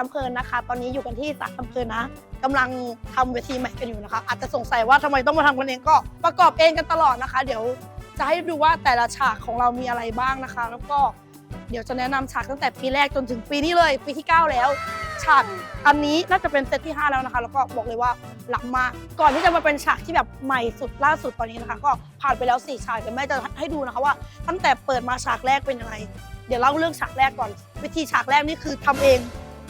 ลำเพลินนะคะ ตอนนี้อยู่กันที่สารลำเพลินนะกำลังทำเวทีใหม่กันอยู่นะคะ อาจจะสงสัยว่าทำไมต้องมาทำกันเองก็ประกอบเองกันตลอดนะคะ เดี๋ยวจะให้ดูว่าแต่ละฉากของเรามีอะไรบ้างนะคะ แล้วก็เดี๋ยวจะแนะนำฉากตั้งแต่ปีแรกจนถึงปีนี้เลย ปีที่ 9 แล้ว ฉากอันนี้น่าจะเป็นเซตที่ 5 แล้วนะคะ แล้วก็บอกเลยว่าหล้ำมากก่อนที่จะมาเป็นฉากที่แบบใหม่สุดล่าสุดตอนนี้นะคะ ก็ผ่านไปแล้ว 4 ฉากเดี๋ยวแม่จะให้ดูนะคะว่า ตั้งแต่เปิดมาฉากแรกเป็นยังไงเดี๋ยวเล่าเรื่องฉากแรกก่อน วิธีฉากแรกนี่คือทำเอง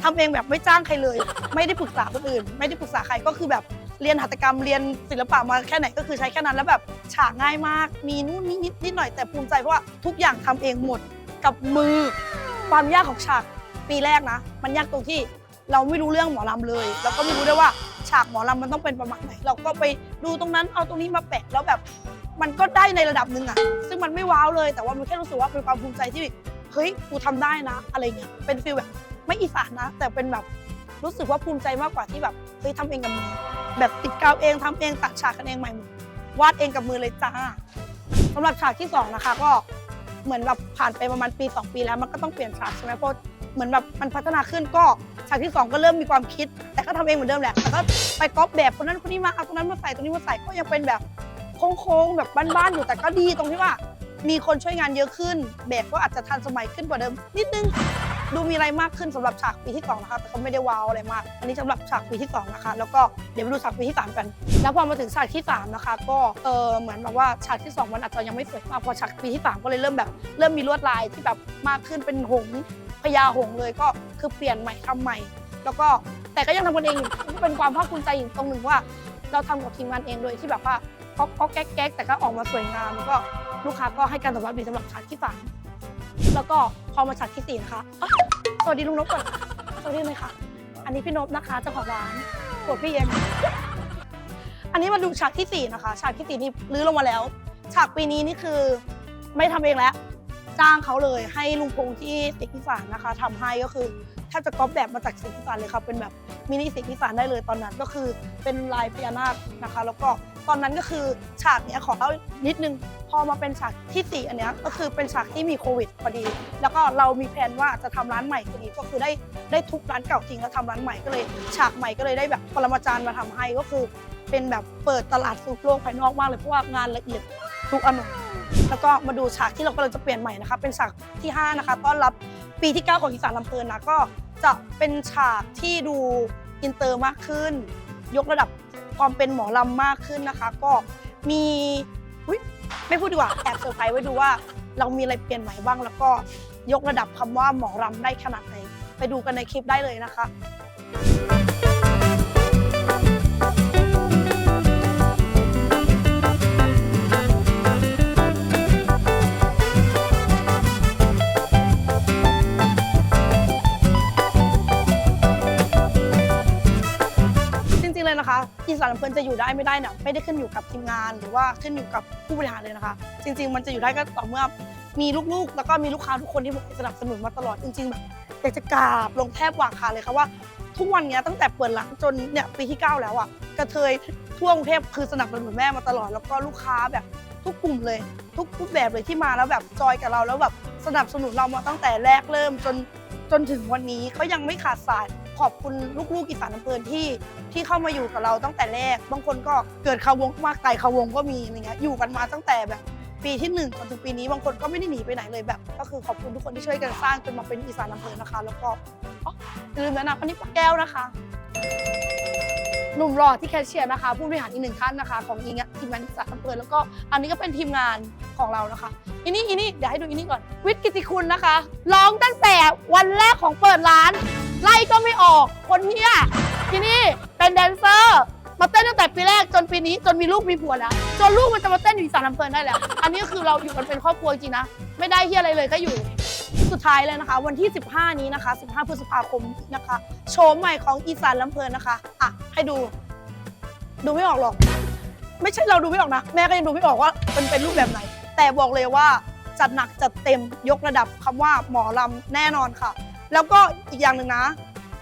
ทำเองแบบไม่จ้างใครเลย ไม่ได้ปรึกษาคนอื่น ไม่ได้ปรึกษาใครก็คือแบบเรียนหัตถกรรมเรียนศิลปะมาแค่ไหนก็คือใช้แค่นั้นแล้วแบบฉากง่ายมาก มีนู่นนี่นิดนิดหน่อยแต่ภูมิใจเพราะว่าทุกอย่างทำเองหมดกับมือ ความยากของฉากปีแรกนะ มันยากตรงที่เราไม่รู้เรื่องหมอลำเลย แล้วก็ไม่รู้ด้วยว่าฉากหมอลำมันต้องเป็นประมาณไหน เราก็ไปดูตรงนั้นเอาตรงนี้มาแปะแล้วแบบมันก็ได้ในระดับหนึ่งอะซึ่งมันไม่ว้าวเลยแต่ว่ามันแค่รู้สึกว่าเป็นความภูมิใจที่เฮ้ยกูทำได้นะ อะไรเงี้ยเป็นฟีลแบบ ไม่อีสานนะ แต่เป็นแบบรู้สึกว่าภูมิใจมากกว่าที่แบบเฮ้ยทำเองกับมือ แบบติดกาวเองทำเองตัดฉากกันเองใหม่หมดวาดเองกับมือเลยจ้าสำหรับฉากที่สองนะคะก็เหมือนแบบผ่านไปประมาณปี 2 ปีแล้วมันก็ต้องเปลี่ยนฉากใช่ไหมเพราะเหมือนแบบมันพัฒนาขึ้นก็ฉากที่สองก็เริ่มมีความคิด แต่ก็ทำเองเหมือนเดิมแหละแต่ก็ไปก๊อปแบบคนนั้นคนนี้มาเอาตรงนั้นมาใส่ตรงนี้มาใส่ก็ยังเป็นแบบโค้งๆแบบบ้านๆอยู่แต่ก็ดีตรงที่ว่า มีคนช่วยงานเยอะขึ้น แบบก็อาจจะทันสมัยขึ้นกว่าเดิม นิดนึง ดูมีอะไรมากขึ้นสำหรับฉากปีที่สองนะคะ แต่ก็ไม่ได้ว้าวอะไรมาก อันนี้สำหรับฉากปีที่สองนะคะ แล้วก็เดี๋ยวไปดูฉากปีที่สามกัน แล้วพอมาถึงฉากที่สามนะคะ ก็เออเหมือนแบบว่าฉากที่สองมันอาจจะยังไม่สวยมากพอฉากปีที่สามก็เลยเริ่มแบบ เริ่มมีลวดลายที่แบบมากขึ้นเป็นหงส์พญาหงส์เลยก็คือเปลี่ยนใหม่ทำใหม่ แล้วก็แต่ก็ยังทำกันเองอยู่ก็เป็นความภาคภูมิใจอยู่ตรงหนึ่งว่า เราทำกับทีมงานเองโดยที่แบบว่า ก็ก็แก๊กๆแต่ก็ออกมาสวยงามแล้วก็ลูกค้าก็ให้การตอบรับดีสำหรับฉากที่สามแล้วก็พอมาฉากที่สี่นะคะอ๊ะสวัสดีลุงนพก่อนสวัสดีเลยค่ะ อันนี้พี่นพนะคะเจ้าของร้านปวดพี่เย็นอันนี้มาดูฉากที่สี่นะคะ ฉากที่สี่นี่รื้อลงมาแล้ว ฉากปีนี้นี่คือไม่ทำเองแล้วจ้างเขาเลยให้ลุงพงษ์ที่สิงห์อีสานนะคะทำให้ก็คือแทบจะก๊อปแบบมาจากสิงห์อีสานเลยค่ะเป็นแบบ มินิสิงห์อีสานได้เลยตอนนั้นก็คือเป็นลายพญานาคนะคะ แล้วก็ตอนนั้นก็คือฉากเนี้ยขอเล่านิดนึงพอมาเป็นฉากที่สี่อันเนี้ยก็คือเป็นฉากที่มีโควิดพอดี แล้วก็เรามีแผนว่าจะทำร้านใหม่พอดีก็คือได้ได้ทุบร้านเก่าจริงแล้วทำร้านใหม่ก็เลย ฉากใหม่ก็เลยได้แบบปรมาจารย์มาทำให้ก็คือเป็นแบบเปิดตลาดสู่โลกภายนอกมากเลยเพราะว่างานละเอียดทุกอนุแล้วก็มาดูฉากที่เรากำลังจะเปลี่ยนใหม่นะคะเป็นฉากที่ 5 นะคะ ต้อนรับปีที่ 9 ของอีสานลำเพลินนะก็จะเป็นฉากที่ดู อินเตอร์มากขึ้น ยกระดับความเป็นหมอลำมากขึ้นนะคะ ก็มีอุ๊ยไม่พูดดีกว่าแอบเซอร์ไพรส์ไว้ดูว่า เรามีอะไรเปลี่ยนใหม่บ้าง แล้วก็ยกระดับคำว่าหมอลำได้ขนาดไหนไปดูกันในคลิปได้เลยนะคะ สานลำเพลินจะอยู่ได้ไม่ได้เนี่ยไม่ได้ขึ้นอยู่กับทีมงาน หรือว่าขึ้นอยู่กับผู้บริหารเลยนะคะ จริง ๆ มันจะอยู่ได้ก็ต่อเมื่อมีลูกๆ แล้วก็มีลูกค้าทุกคนที่สนับสนุนมาตลอดจริงๆแบบอยากจะกราบลงแทบวางขาเลยค่ะว่า ทุกวันนี้ตั้งแต่เปิดร้านจนเนี่ยปีที่ 9 แล้วอะกระเทยทั่วกรุงเทพคือสนับสนุนแม่มาตลอด แล้วก็ลูกค้าแบบทุกกลุ่มเลย ทุกรูปแบบเลยที่มาแล้วแบบจอยกับเราแล้วแบบสนับสนุนเรามาตั้งแต่แรกเริ่มจนจนถึงวันนี้เขายังไม่ขาดสาย ขอบคุณลูกๆอีสานอำเภอที่ที่เข้ามาอยู่กับเราตั้งแต่แรก บางคนก็เกิดเขาวงมากไก่เขาวงก็มีอะไรเงี้ยอยู่กันมาตั้งแต่แบบปีที่หนึ่งจนถึงปีนี้บางคนก็ไม่ได้หนีไปไหนเลยแบบ ก็คือขอบคุณทุกคนที่ช่วยกันสร้างจนมาเป็นอีสานอำเภอนะคะ แล้วก็อ๋ออย่าลืมแนะนำอันนี้ป้าแก้วนะคะหนุ่มหล่อที่แคชเชียร์นะคะ ผู้บริหารอีกหนึ่งท่านนะคะ ของอิงะทีมงานอีสานอำเภอแล้วก็อันนี้ก็เป็นทีมงานของเรานะคะอีนี่อีนี่เดี๋ยวให้ดูอีนี่ก่อน วิทย์กิติคุณนะคะร้องตั้งแต่วันแรกของเปิดร้าน ไล่ก็ไม่ออก คนเนี้ยที่นี่เป็นแดนเซอร์ มาเต้นตั้งแต่ปีแรกจนปีนี้จนมีลูกมีผัวแล้วจนลูกมันจะมาเต้นอยู่อีสานลำเพลินได้แล้ว อันนี้คือเราอยู่กันเป็นครอบครัวจริงนะ ไม่ได้เฮียอะไรเลยก็อยู่ สุดท้ายเลยนะคะ วันที่ 15 นี้นะคะ 15 พฤษภาคมนะคะ โชว์ใหม่ของอีสานลำเพลินนะคะอะให้ดู ดูไม่ออกหรอก ไม่ใช่เราดูไม่ออกนะ แม่ก็ยังดูไม่ออกว่ามันเป็นรูปแบบไหน แต่บอกเลยว่าจัดหนักจัดเต็มยกระดับคำว่าหมอลำแน่นอนค่ะ แล้วก็อีกอย่างหนึ่งนะ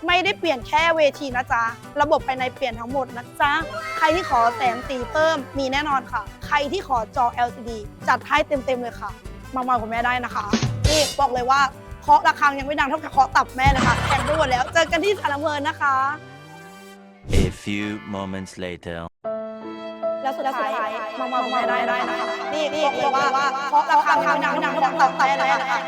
ไม่ได้เปลี่ยนแค่เวทีนะจ๊ะ ระบบภายในเปลี่ยนทั้งหมดนะจ๊ะ ใครที่ขอแสงสีเพิ่มมีแน่นอนค่ะ ใครที่ขอจอ LCD จัดให้เต็มๆเลยค่ะ มามากับแม่ได้นะคะ นี่บอกเลยว่าเคาะระฆังยังไม่ดังเท่ากัเคาะตับแม่เลยค่ะแข่งไปหมดแล้ว เจอกันที่สารเพลินนะคะ A few moments later. แล้วสุดท้ายมามากับแม่ได้นะคะนี่บอกเลยว่าเคาะระฆังยังไม่ดังเท่ากับเคาะตับแม่เลยค่ะ